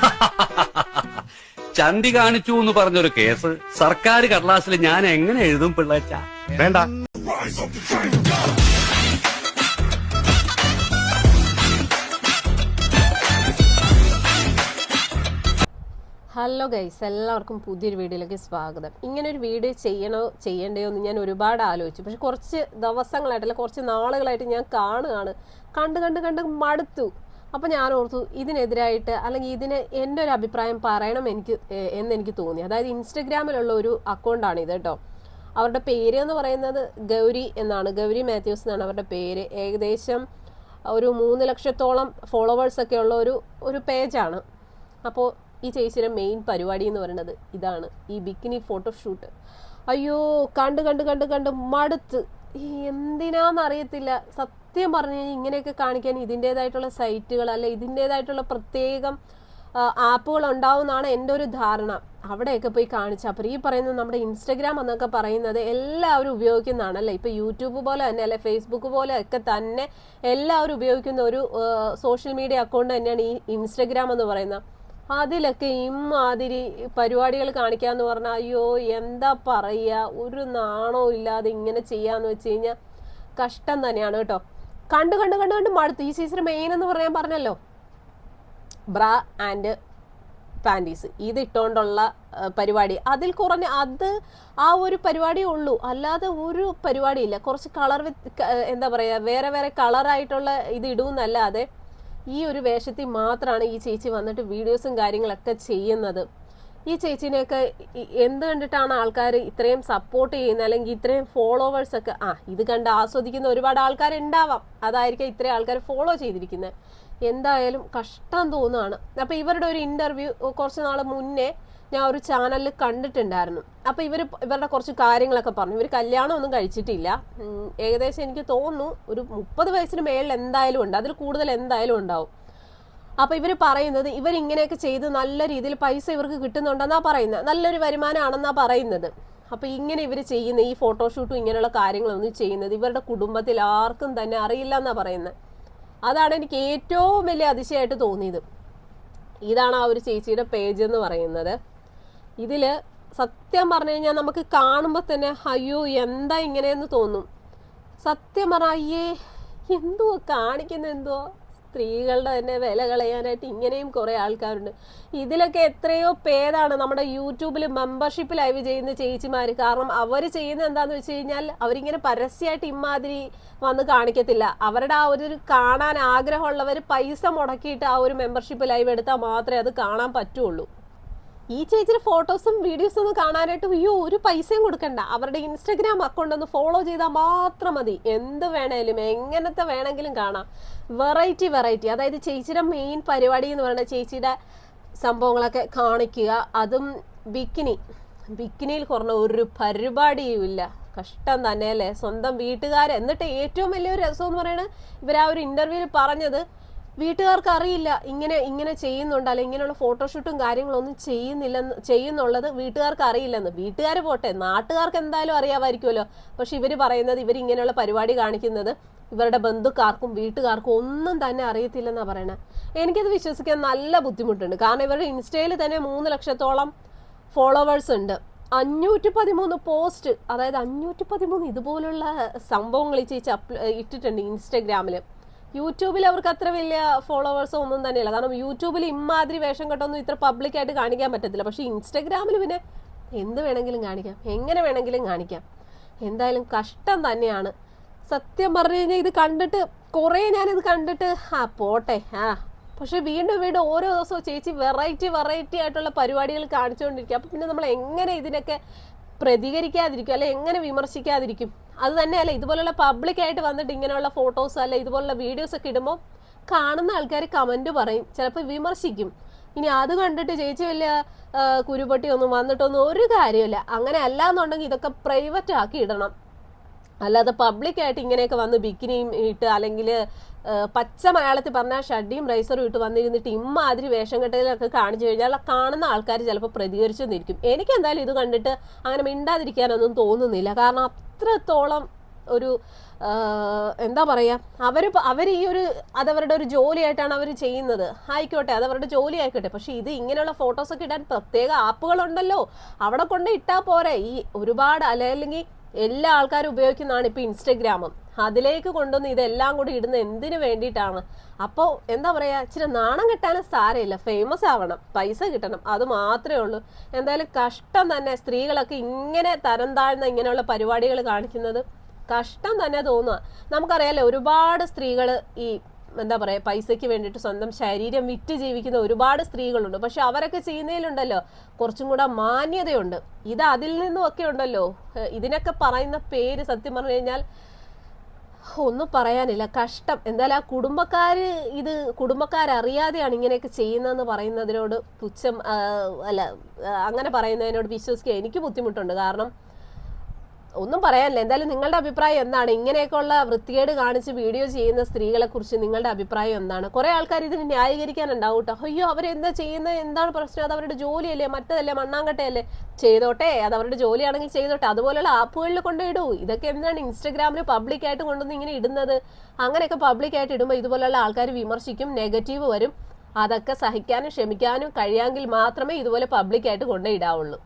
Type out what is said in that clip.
ചന്തി കാണിച്ചു എന്ന് പറഞ്ഞൊരു കേസ് സർക്കാർ കടലാസിൽ ഞാൻ എങ്ങനെ എഴുതും പിള്ളേച്ച? വേണ്ട. ഹലോ ഗൈസ് എല്ലാവർക്കും പുതിയൊരു വീഡിയോയിലേക്ക് സ്വാഗതം. ഇങ്ങനെ ഒരു വീഡിയോ ചെയ്യണോ ചെയ്യണ്ടയോ എന്ന് ഞാൻ ഒരുപാട് ആലോചിച്ചു. പക്ഷെ കുറച്ച് ദിവസങ്ങളായിട്ടല്ല കുറച്ച് നാളുകളായിട്ട് ഞാൻ കാണുകയാണ്. കണ്ട് കണ്ട് കണ്ട് മടുത്തു. അപ്പം ഞാൻ ഓർത്തു ഇതിനെതിരായിട്ട് അല്ലെങ്കിൽ ഇതിന് എന്റെ ഒരു അഭിപ്രായം പറയണം എനിക്ക് എന്നെനിക്ക് തോന്നി. അതായത് ഇൻസ്റ്റഗ്രാമിലുള്ള ഒരു അക്കൗണ്ടാണ് ഇത് കേട്ടോ. അവരുടെ പേര് എന്ന് പറയുന്നത് ഗൗരി എന്നാണ്. ഗൗരി മാത്യൂസ് എന്നാണ് അവരുടെ പേര്. ഏകദേശം ഒരു മൂന്ന് ലക്ഷത്തോളം ഫോളോവേഴ്സ് ഒക്കെ ഉള്ള ഒരു ഒരു പേജാണ് അപ്പോൾ ഈ ചേച്ചിയുടെ മെയിൻ പരിപാടി എന്ന് പറയുന്നത് ഇതാണ്. ഈ ബിക്കിനി ഫോട്ടോഷൂട്ട് അയ്യോ കണ്ട് കണ്ട് കണ്ട് കണ്ട് മടുത്ത്. എന്തിനാന്നറിയത്തില്ല. എന്തിനാന്ന് അറിയത്തില്ല സത്യം പറഞ്ഞു കഴിഞ്ഞാൽ ഇങ്ങനെയൊക്കെ കാണിക്കാൻ ഇതിന്റെതായിട്ടുള്ള സൈറ്റുകൾ അല്ലെ ഇതിന്റെതായിട്ടുള്ള പ്രത്യേകം ആപ്പുകൾ ഉണ്ടാവുമെന്നാണ് എന്റെ ഒരു ധാരണ. അവിടെയൊക്കെ പോയി കാണിച്ച. അപ്പോൾ ഈ പറയുന്നത് നമ്മുടെ ഇൻസ്റ്റഗ്രാം എന്നൊക്കെ പറയുന്നത് എല്ലാവരും ഉപയോഗിക്കുന്നതാണ് അല്ലേ? ഇപ്പോൾ യൂട്യൂബ് പോലെ തന്നെ അല്ലെ? ഫേസ്ബുക്ക് പോലെ ഒക്കെ തന്നെ എല്ലാവരും ഉപയോഗിക്കുന്ന ഒരു സോഷ്യൽ മീഡിയ അക്കൗണ്ട് തന്നെയാണ് ഈ ഇൻസ്റ്റഗ്രാം എന്ന് പറയുന്നത്. അതിലൊക്കെ ഇമ്മാതിരി പരിപാടികൾ കാണിക്കാന്ന് പറഞ്ഞാൽ അയ്യോ എന്താ പറയുക? ഒരു നാണോ ഇല്ലാതെ ഇങ്ങനെ ചെയ്യാന്ന് വെച്ച് കഴിഞ്ഞാൽ കഷ്ടം തന്നെയാണ് കേട്ടോ. കണ്ട് കണ്ട് കണ്ട് കണ്ട് മടുത്തു. ഈ സീസൺ മെയിൻ എന്ന് പറയാൻ പറഞ്ഞല്ലോ. ബ്രാ ആൻഡ് പാന്റീസ് ഇത് ഇട്ടുകൊണ്ടുള്ള പരിപാടി. അതിൽ കുറഞ്ഞ അത് ആ ഒരു പരിപാടിയേ ഉള്ളൂ. അല്ലാതെ ഒരു പരിപാടിയില്ല കുറച്ച് കളർ എന്താ പറയുക വേറെ വേറെ കളറായിട്ടുള്ള ഇത് ഇടുമെന്നല്ലാതെ ഈ ഒരു വേഷത്തിൽ മാത്രമാണ് ഈ ചേച്ചി വന്നിട്ട് വീഡിയോസും കാര്യങ്ങളൊക്കെ ചെയ്യുന്നത്. ഈ ചേച്ചിനെയൊക്കെ എന്ത് കണ്ടിട്ടാണ് ആൾക്കാർ ഇത്രയും സപ്പോർട്ട് ചെയ്യുന്നത്? അല്ലെങ്കിൽ ഇത്രയും ഫോളോവേഴ്സ് ഒക്കെ ആ ഇത് കണ്ട് ആസ്വദിക്കുന്ന ഒരുപാട് ആൾക്കാർ ഉണ്ടാവാം അതായിരിക്കും ഇത്രയും ആൾക്കാർ ഫോളോ ചെയ്തിരിക്കുന്നത് എന്തായാലും കഷ്ടം തോന്നുകയാണ് അപ്പോൾ ഇവരുടെ ഒരു ഇന്റർവ്യൂ കുറച്ച് നാൾ മുന്നേ ഞാൻ ഒരു ചാനലിൽ കണ്ടിട്ടുണ്ടായിരുന്നു. അപ്പോൾ ഇവർ ഇവരുടെ കുറച്ച് കാര്യങ്ങളൊക്കെ പറഞ്ഞു. ഇവർ കല്യാണം ഒന്നും കഴിച്ചിട്ടില്ല. ഏകദേശം എനിക്ക് തോന്നുന്നു ഒരു മുപ്പത് വയസ്സിന് മേളിൽ എന്തായാലും ഉണ്ട്. അതിൽ കൂടുതൽ എന്തായാലും ഉണ്ടാവും. അപ്പൊ ഇവർ പറയുന്നത് ഇവർ ഇങ്ങനെയൊക്കെ ചെയ്ത് നല്ല രീതിയിൽ പൈസ ഇവർക്ക് കിട്ടുന്നുണ്ടെന്നാ പറയുന്നത്. നല്ലൊരു വരുമാനമാണെന്നാ പറയുന്നത്. അപ്പൊ ഇങ്ങനെ ഇവർ ചെയ്യുന്ന ഈ ഫോട്ടോഷൂട്ടും ഇങ്ങനെയുള്ള കാര്യങ്ങളൊന്നും ചെയ്യുന്നത് ഇവരുടെ കുടുംബത്തിൽ ആർക്കും തന്നെ അറിയില്ല എന്നാ പറയുന്നത്. അതാണ് എനിക്ക് ഏറ്റവും വലിയ അതിശയമായിട്ട് തോന്നിയത്. ഇതാണ് ആ ഒരു ചേച്ചിയുടെ പേജ് എന്ന് പറയുന്നത്. ഇതിൽ സത്യം പറഞ്ഞു കഴിഞ്ഞാൽ നമുക്ക് കാണുമ്പോൾ തന്നെ അയ്യോ എന്താ ഇങ്ങനെയെന്ന് തോന്നും. സത്യം പറഞ്ഞ അയ്യേ എന്തുവാ കാണിക്കുന്ന എന്തുവാ? സ്ത്രീകളുടെ തന്നെ വില കളയാനായിട്ട് ഇങ്ങനെയും കുറേ ആൾക്കാരുണ്ട്. ഇതിലൊക്കെ എത്രയോ പേരാണ് നമ്മുടെ യൂട്യൂബിൽ മെമ്പർഷിപ്പ് ലൈവ് ചെയ്യുന്ന ചേച്ചിമാർ കാരണം അവർ ചെയ്യുന്ന എന്താണെന്ന് വെച്ച് കഴിഞ്ഞാൽ അവരിങ്ങനെ പരസ്യമായിട്ട് ഇമാതിരി വന്ന് കാണിക്കത്തില്ല. അവരുടെ ആ ഒരു കാണാൻ ആഗ്രഹമുള്ളവർ പൈസ മുടക്കിയിട്ട് ആ ഒരു മെമ്പർഷിപ്പ് ലൈവ് എടുത്താൽ മാത്രമേ അത് കാണാൻ പറ്റുള്ളൂ. ഈ ചേച്ചിയുടെ ഫോട്ടോസും വീഡിയോസും ഒന്നും കാണാനായിട്ട് അയ്യോ ഒരു പൈസയും കൊടുക്കണ്ട. അവരുടെ ഇൻസ്റ്റഗ്രാം അക്കൗണ്ട് ഒന്ന് ഫോളോ ചെയ്താൽ മാത്രം മതി. എന്ത് വേണേലും എങ്ങനത്തെ വേണമെങ്കിലും കാണാം. വെറൈറ്റി വെറൈറ്റി അതായത് ചേച്ചിയുടെ മെയിൻ പരിപാടി എന്ന് പറയുന്നത് ചേച്ചിയുടെ സംഭവങ്ങളൊക്കെ കാണിക്കുക. അതും ബിക്കിനി ബിക്കിനിയിൽ കുറഞ്ഞ ഒരു പരിപാടിയും ഇല്ല. കഷ്ടം തന്നെ അല്ലേ സ്വന്തം വീട്ടുകാർ എന്നിട്ട് ഏറ്റവും വലിയൊരു രസം എന്ന് പറയുന്നത് ഇവർ ആ ഒരു ഇന്റർവ്യൂവിൽ പറഞ്ഞത് വീട്ടുകാർക്ക് അറിയില്ല ഇങ്ങനെ ഇങ്ങനെ ചെയ്യുന്നുണ്ട്. അല്ലെങ്കിൽ ഇങ്ങനെയുള്ള ഫോട്ടോഷൂട്ടും കാര്യങ്ങളൊന്നും ചെയ്യുന്നില്ലെന്ന് ചെയ്യുന്നുള്ളത് വീട്ടുകാർക്ക് അറിയില്ലെന്ന് വീട്ടുകാർ പോട്ടെ നാട്ടുകാർക്ക് എന്തായാലും അറിയാമായിരിക്കുമല്ലോ. പക്ഷെ ഇവർ പറയുന്നത് ഇവർ ഇങ്ങനെയുള്ള പരിപാടി കാണിക്കുന്നത് ഇവരുടെ ബന്ധുക്കാർക്കും വീട്ടുകാർക്കും ഒന്നും തന്നെ അറിയത്തില്ലെന്നാണ് പറയണത് എനിക്കത് വിശ്വസിക്കാൻ നല്ല ബുദ്ധിമുട്ടുണ്ട്. കാരണം ഇവരുടെ ഇൻസ്റ്റയിൽ തന്നെ മൂന്ന് ലക്ഷത്തോളം ഫോളോവേഴ്സ് ഉണ്ട്. അഞ്ഞൂറ്റി പതിമൂന്ന് പോസ്റ്റ് അതായത് അഞ്ഞൂറ്റി പതിമൂന്ന് ഇതുപോലുള്ള സംഭവങ്ങൾ ചേച്ചി അപ്ല ഇട്ടിട്ടുണ്ട് ഇൻസ്റ്റഗ്രാമിൽ യൂട്യൂബിൽ അവർക്ക് അത്ര വലിയ ഫോളോവേഴ്സോ ഒന്നും തന്നെയില്ല. കാരണം യൂട്യൂബിൽ ഇമ്മാതിരി വേഷം കെട്ടൊന്നും ഇത്ര പബ്ലിക്കായിട്ട് കാണിക്കാൻ പറ്റത്തില്ല. പക്ഷെ ഇൻസ്റ്റഗ്രാമിൽ പിന്നെ എന്ത് വേണമെങ്കിലും കാണിക്കാം. എങ്ങനെ വേണമെങ്കിലും കാണിക്കാം. എന്തായാലും കഷ്ടം തന്നെയാണ്. സത്യം പറഞ്ഞു കഴിഞ്ഞാൽ ഇത് കണ്ടിട്ട് കുറേ ഞാനിത് കണ്ടിട്ട് ആ പോട്ടെ ആ. പക്ഷെ വീണ്ടും വീണ്ടും ഓരോ ദിവസവും ചേച്ചി വെറൈറ്റി വെറൈറ്റി ആയിട്ടുള്ള പരിപാടികൾ കാണിച്ചുകൊണ്ടിരിക്കുക അപ്പം പിന്നെ നമ്മൾ എങ്ങനെ ഇതിനൊക്കെ പ്രതികരിക്കാതിരിക്കും അല്ലെ എങ്ങനെ വിമർശിക്കാതിരിക്കും? അത് തന്നെയല്ല ഇതുപോലുള്ള പബ്ലിക്കായിട്ട് വന്നിട്ട് ഇങ്ങനെയുള്ള ഫോട്ടോസ് അല്ലെ ഇതുപോലുള്ള വീഡിയോസ് ഒക്കെ ഇടുമ്പോൾ കാണുന്ന ആൾക്കാർ കമന്റ് പറയും ചിലപ്പോൾ വിമർശിക്കും. ഇനി അത് കണ്ടിട്ട് ചേച്ചി വലിയ കുരുപട്ടി കുരുപൊട്ടി ഒന്നും വന്നിട്ടൊന്നും ഒരു കാര്യമില്ല. അങ്ങനെ അല്ല എന്നുണ്ടെങ്കിൽ ഇതൊക്കെ പ്രൈവറ്റ് ആക്കി ഇടണം. അല്ലാതെ പബ്ലിക്കായിട്ട് ഇങ്ങനെയൊക്കെ വന്ന് ബിക്കിനിയും ഇട്ട് അല്ലെങ്കിൽ പച്ച മലയാളത്തിൽ പറഞ്ഞാൽ ഷഡിയും റൈസറും ഇട്ട് വന്നിരുന്നിട്ട് ഇമ്മാതിരി വേഷം കെട്ടലൊക്കെ കാണിച്ചു കഴിഞ്ഞാൽ കാണുന്ന ആൾക്കാർ ചിലപ്പോൾ പ്രതികരിച്ചു നിൽക്കും എനിക്ക് എന്തായാലും ഇത് കണ്ടിട്ട് അങ്ങനെ മിണ്ടാതിരിക്കാനൊന്നും തോന്നുന്നില്ല. കാരണം അത്രത്തോളം ഒരു എന്താ പറയാ അവർ അവർ ഈ ഒരു അതവരുടെ ഒരു ജോലിയായിട്ടാണ് അവർ ചെയ്യുന്നത്. ആയിക്കോട്ടെ അതവരുടെ ജോലി ആയിക്കോട്ടെ പക്ഷേ ഇത് ഇങ്ങനെയുള്ള ഫോട്ടോസൊക്കെ ഇടാൻ പ്രത്യേക ആപ്പുകളുണ്ടല്ലോ. അവിടെ കൊണ്ട് ഇട്ടാൽ പോരെ. ഈ ഒരുപാട് അല്ലെ അല്ലെങ്കിൽ എല്ലാ ആൾക്കാരും ഉപയോഗിക്കുന്നതാണ് ഇപ്പൊ ഇൻസ്റ്റഗ്രാമും അതിലേക്ക് കൊണ്ടുവന്ന് ഇതെല്ലാം കൂടി ഇടുന്ന എന്തിനു വേണ്ടിയിട്ടാണ്? അപ്പോൾ എന്താ പറയാ ഇച്ചിരി നാണം കിട്ടാനും സാരമില്ല. ഫേമസ് ആവണം പൈസ കിട്ടണം അത് മാത്രമേ ഉള്ളൂ. എന്തായാലും കഷ്ടം തന്നെ സ്ത്രീകളൊക്കെ ഇങ്ങനെ തരം താഴ്ന്ന ഇങ്ങനെയുള്ള പരിപാടികൾ കാണിക്കുന്നത് കഷ്ടം തന്നെ തോന്നുക നമുക്കറിയാലോ ഒരുപാട് സ്ത്രീകൾ ഈ എന്താ പറയാ പൈസയ്ക്ക് വേണ്ടിയിട്ട് സ്വന്തം ശരീരം വിറ്റ് ജീവിക്കുന്ന ഒരുപാട് സ്ത്രീകളുണ്ട്. പക്ഷെ അവരൊക്കെ ചെയ്യുന്നതിലുണ്ടല്ലോ കുറച്ചും കൂടെ മാന്യതയുണ്ട്. ഇത് അതിൽ നിന്നും ഒക്കെ ഉണ്ടല്ലോ. ഇതിനൊക്കെ പറയുന്ന പേര് സത്യം പറഞ്ഞു കഴിഞ്ഞാൽ ഒന്നും പറയാനില്ല. കഷ്ടം. എന്തായാലും ആ കുടുംബക്കാർ ഇത് കുടുംബക്കാരറിയാതെയാണ് ഇങ്ങനെയൊക്കെ ചെയ്യുന്നതെന്ന് പറയുന്നതിനോട് പുച്ഛം അല്ല അങ്ങനെ പറയുന്നതിനോട് വിശ്വസിക്കുക എനിക്ക് ബുദ്ധിമുട്ടുണ്ട്. കാരണം ഒന്നും പറയാനില്ല. എന്തായാലും നിങ്ങളുടെ അഭിപ്രായം എന്താണ്? ഇങ്ങനെയൊക്കെയുള്ള വൃത്തികേട് കാണിച്ച് വീഡിയോ ചെയ്യുന്ന സ്ത്രീകളെ കുറിച്ച് നിങ്ങളുടെ അഭിപ്രായം എന്താണ്? കുറെ ആൾക്കാർ ഇതിന് ന്യായീകരിക്കാനുണ്ടാവും കേട്ടോ അയ്യോ അവരെന്താ ചെയ്യുന്നത് എന്താണ് പ്രശ്നം? അത് അവരുടെ ജോലിയല്ലേ? മറ്റതല്ലേ? മണ്ണാങ്കട്ടയല്ലേ? ചെയ്തോട്ടെ. അത് അവരുടെ ജോലിയാണെങ്കിൽ ചെയ്തോട്ടെ. അതുപോലെയുള്ള ആപ്പുകളിൽ കൊണ്ടിടൂ ഇതൊക്കെ എന്താണ് ഇൻസ്റ്റഗ്രാമിൽ പബ്ലിക്കായിട്ട് കൊണ്ടുവന്ന് ഇങ്ങനെ ഇടുന്നത്? അങ്ങനെയൊക്കെ പബ്ലിക്കായിട്ട് ഇടുമ്പോൾ ഇതുപോലെയുള്ള ആൾക്കാർ വിമർശിക്കും നെഗറ്റീവ് വരും. അതൊക്കെ സഹിക്കാനും ക്ഷമിക്കാനും കഴിയാമെങ്കിൽ മാത്രമേ ഇതുപോലെ പബ്ലിക്കായിട്ട് കൊണ്ടുപോയിടാവുള്ളൂ